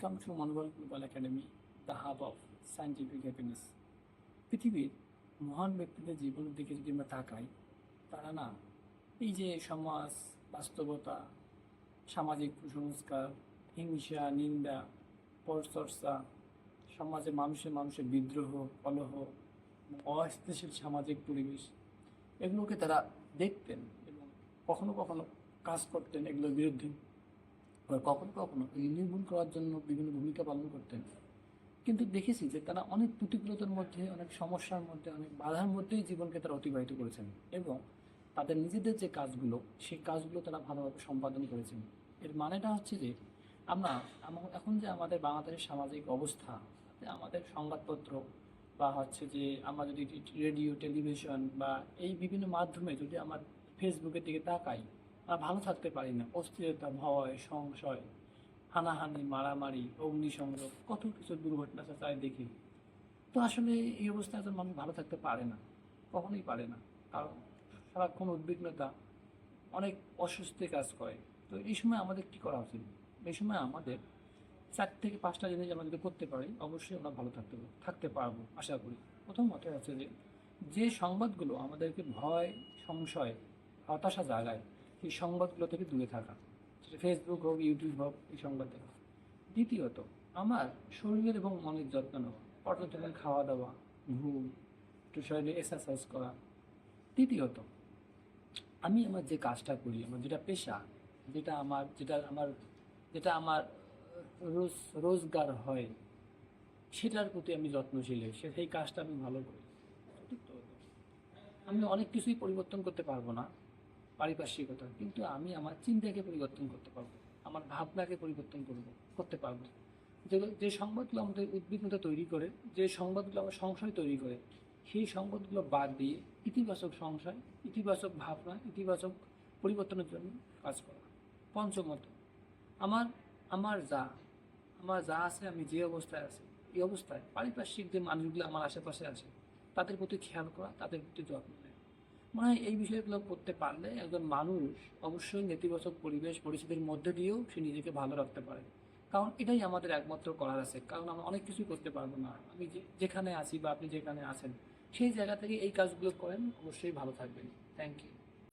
Welcome to Manobal global academy, the hub of scientific happiness. পৃথিবীর মহান ব্যক্তিদের জীবনের দিকে যদি আমরা তাকাই, তারা না এই যে সমাজ, বাস্তবতা, সামাজিক কুসংস্কার, হিংসা, নিন্দা পরচর্চা সমাজে মানুষের মানুষের বিদ্রোহ, কলহ, অস্থিতিশীল সামাজিক পরিবেশ, এগুলোকে তারা দেখতেন এবং কখনো কখনো কাজ করতেন এগুলোর বিরুদ্ধে। আবার কখনো কখনো এই নির্মূল করার জন্য বিভিন্ন ভূমিকা পালন করতেন। কিন্তু দেখেছি যে তারা অনেক প্রতিকূলতার মধ্যে, অনেক সমস্যার মধ্যে, অনেক বাধার মধ্যেই জীবনকে তারা অতিবাহিত করেছেন এবং তাদের নিজেদের যে কাজগুলো, সেই কাজগুলো তারা ভালোভাবে সম্পাদন করেছেন। এর মানেটা হচ্ছে যে আমরা, আম- এখন যে আমাদের বাংলাদেশের সামাজিক অবস্থা আমাদের সংবাদপত্র বা হচ্ছে যে আমরা যদি রেডিও, টেলিভিশন বা এই বিভিন্ন মাধ্যমে যদি আমার ফেসবুকের দিকে তাকাই ভালো থাকতে পারি না। অস্থিরতা, ভয়, সংশয়, হানাহানি, মারামারি, অগ্নিসংযোগ, কত কিছু দুর্ঘটনা চাই দেখি। তো আসলে এই অবস্থায় একজন মানুষ ভালো থাকতে পারে না। কখনোই পারে না। কারণ সারাক্ষণ উদ্বিগ্নতা অনেক অস্বস্তি কাজ করে। তো এই সময় আমাদের কি করা উচিত? এই সময় আমাদের চার থেকে পাঁচটা জিনিস আমরা যদি করতে পারি, অবশ্যই আমরা ভালো থাকতে থাকতে পারব, আশা করি। প্রথম প্রথমত হচ্ছে যে যে সংবাদগুলো আমাদেরকে ভয়, সংশয়, হতাশা জাগায় সেই সংবাদগুলো থেকে দূরে থাকা। সেটা ফেসবুক হোক ইউটিউব হোক, এই সংবাদ। দেখা দ্বিতীয়ত, আমার শরীরের এবং মনের যত্ন নেওয়া। পর্যটনের খাওয়া দাওয়া ঘুম, একটু শরীরে এক্সারসাইজ করা। তৃতীয়ত, আমি আমার যে কাজটা করি, আমার যেটা পেশা, যেটা আমার যেটা আমার যেটা আমার রোজ, রোজগার হয়, সেটার প্রতি আমি যত্নশীল সে- সেই কাজটা আমি ভালো করি। আমি অনেক কিছুই পরিবর্তন করতে পারব না। পারিপার্শ্বিকতা, কিন্তু আমি আমার চিন্তাকে পরিবর্তন করতে পারব, আমার ভাবনাকে পরিবর্তন করব, করতে পারব। যেগুলো যে সংবাদগুলো আমাদের উদ্বিগ্নতা তৈরি করে, যে সংবাদগুলো আমার সংশয় তৈরি করে, সেই সংবাদগুলো বাদ দিয়ে ইতিবাচক সংশয়, ইতিবাচক ভাবনা, ইতিবাচক পরিবর্তনের জন্য কাজ করা। পঞ্চমত, আমার আমার যা আমার যা আছে, আমি যে অবস্থায় আছি, এই অবস্থায় পারিপার্শ্বিক যে মানুষগুলো আমার আশেপাশে আছে, তাদের প্রতি খেয়াল করা, তাদের প্রতি যত্ন নেওয়া। মনে হয় এই বিষয়গুলো করতে পারলে একজন মানুষ অবশ্যই নেতিবাচক পরিবেশ, পরিস্থিতির মধ্যে দিয়েও সে নিজেকে ভালো রাখতে পারে। কারণ এটাই আমাদের একমাত্র করার আছে। কারণ আমরা অনেক কিছুই করতে পারব না। আমি যেখানে আছি বা আপনি যেখানে আছেন, সেই জায়গা থেকে এই কাজগুলো করেন, অবশ্যই ভালো থাকবেন। Thank you